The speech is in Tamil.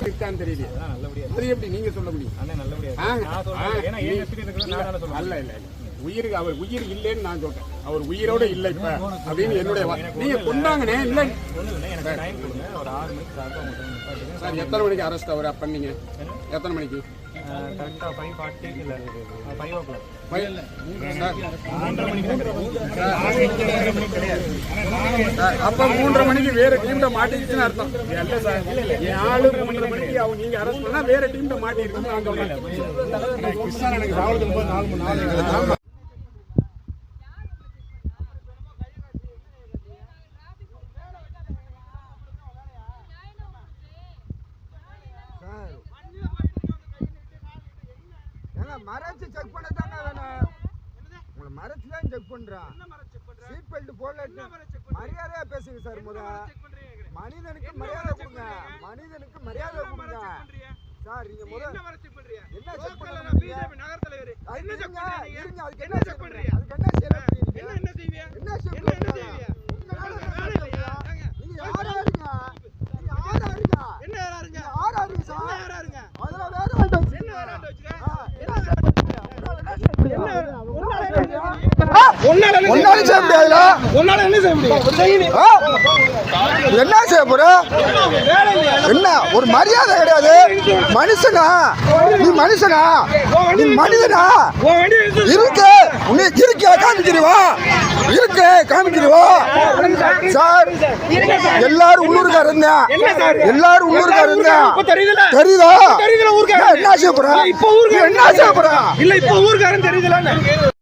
இருக்கான்னு அது எப்படி நீங்க சொல்ல முடியும்? அல்ல இல்ல உயிருக்கு அவர் உயிர் இல்லைன்னு நான் சொல்றேன். அவர் உயிரோட இல்ல இப்ப. அப்படின்னு என்னுடைய நீங்க இல்ல. சார். எத்தனை மணிக்கு அரெஸ்ட் அவர் பண்ணீங்க எத்தனை மணிக்கு? கரெக்டாக ஃபைவ் ஃபார்ட்டி இல்லை ஃபைவ் ஓ கிளாக் அப்ப மூன்றரை மணிக்கு வேற டீம்ல மாட்டிக்கிச்சுன்னு அர்த்தம். இல்ல சார் ஆளு மூன்றரை மணிக்கு அவங்க நீங்க அரெஸ்ட் பண்ணா வேற டீம்ல மறைச்சு செக் பண்ண தாங்க வேணும். உங்களை மறைச்சு தான் செக் பண்றான். சீட் பெல்ட் போடல மரியாதையா பேசுங்க சார் முத மனிதனுக்கு மரியாதை கொடுங்க. மனிதனுக்கு மரியாதை கொடுங்க. சார் நீங்க முத என்ன செக் பண்றீங்க? அது இருங்க, இருங்க, அதுக்கு என்ன செக் பண்றீங்க? அதுக்கு என்ன செய்ய நீங்க யாரா இருங்க நீங்க யாரா இருங்க நீங்க யாரா இருங்க சார் அதெல்லாம் வேற ஆள்கிட்ட ஒன்னால செய்ய முடியாதுல என்ன செய்ய முடியும்? என்ன செய்ய போற? என்ன? ஒரு மரியாதை கிடையாது. மனுஷனா? நீ மனுஷனா? நீ மனிதனா? இருக்கு. நீ இருக்க காமிக்கிறவா இருக்கு காமிக்கிறவா சார் எல்லாரும் இருந்தேன் எல்லாரும் உள்ளூர்கார இருந்தேன் தெரியுதா. என்ன செய்ய போற ஊருக்காரன் என்ன செய்ய போற இல்ல இப்ப ஊருக்காரன் தெரியுதுல